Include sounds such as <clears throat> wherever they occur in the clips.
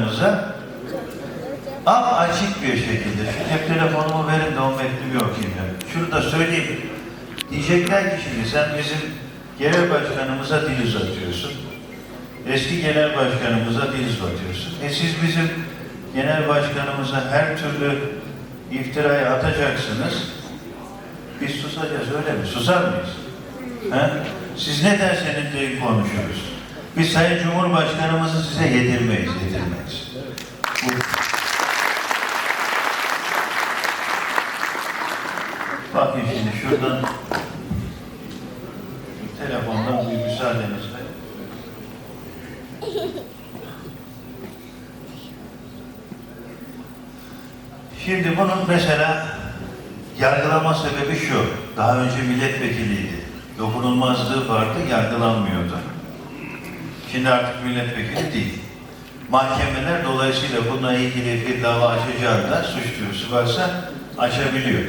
Cumhurbaşkanımıza ap açık bir şekilde şu cep telefonumu verin de o mektubu okuyayım ya. Şunu da söyleyeyim. Diyecekler ki şimdi sen bizim genel başkanımıza dil uzatıyorsun. Eski genel başkanımıza dil uzatıyorsun. E siz bizim genel başkanımıza her türlü iftirayı atacaksınız. Biz susacağız öyle mi? Susar mıyız? He? Siz ne derseniz deyin konuşuruz. Biz Sayın Cumhurbaşkanımızı size yedirmeyiz, yedirmeyiz. Bu Bakın şimdi şuradan telefondan bir müsaadenizle. Şimdi bunun mesela yargılama sebebi şu. Daha önce milletvekiliydi. Dokunulmazlığı vardı, yargılanmıyordu. Şimdi artık milletvekili değil. Mahkemeler dolayısıyla bununla ilgili bir dava açacağında suç duyurusu varsa açabiliyor.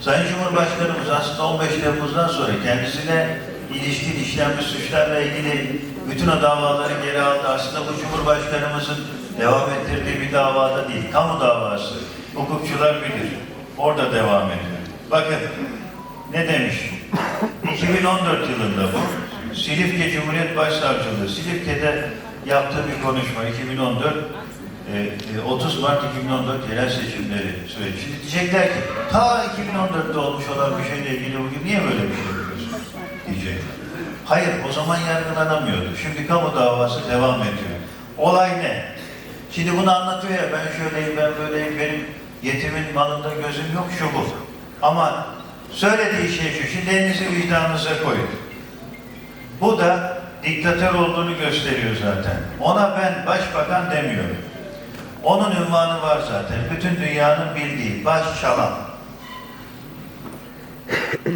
Sayın Cumhurbaşkanımız aslında 15 Temmuz'dan sonra kendisine ilişkin işlenmiş suçlarla ilgili bütün o davaları geri aldı. Aslında bu Cumhurbaşkanımızın devam ettirdiği bir davada değil, kamu davası. Hukukçular bilir. Orada devam ediyor. Bakın ne demiş? 2014 yılında bu. Silifke Cumhuriyet Başsavcılığı, Silifke'de yaptığı bir konuşma 2014 e, e, 30 Mart 2014 yerel seçimleri süreci. Şimdi diyecekler ki ta 2014'te olmuş olan bir şeyle ilgili bugün niye böyle bir şey yapıyorsun? Diyecekler. Hayır o zaman yargılanamıyordu. Şimdi kamu davası devam ediyor. Olay ne? Şimdi bunu anlatıyor ya ben şöyleyim ben böyleyim benim yetimin malında gözüm yok şu bu. Ama söylediği şey şu. Şimdi elinizi vicdanınıza koyun. Bu da diktatör olduğunu gösteriyor zaten. Ona ben başbakan demiyorum. Onun ünvanı var zaten. Bütün dünyanın bildiği baş çalan. <clears throat>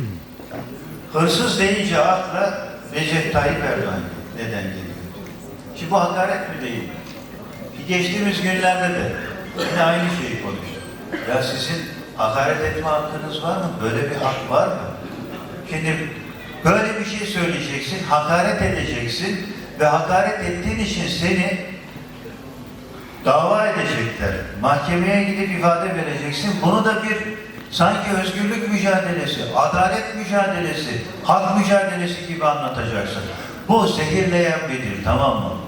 Hırsız deyince akla Recep Tayyip Erdoğan neden geliyor? Şimdi bu hakaret mi değil mi? Geçtiğimiz günlerde de yine aynı şeyi konuştuk. Ya sizin hakaret etme hakkınız var mı? Böyle bir hak var mı? Şimdi böyle bir şey söyleyeceksin, hakaret edeceksin ve hakaret ettiğin için seni dava edecekler. Mahkemeye gidip ifade vereceksin. Bunu da bir sanki özgürlük mücadelesi, adalet mücadelesi, hak mücadelesi gibi anlatacaksın. Bu zehirleyen bir dil, tamam mı?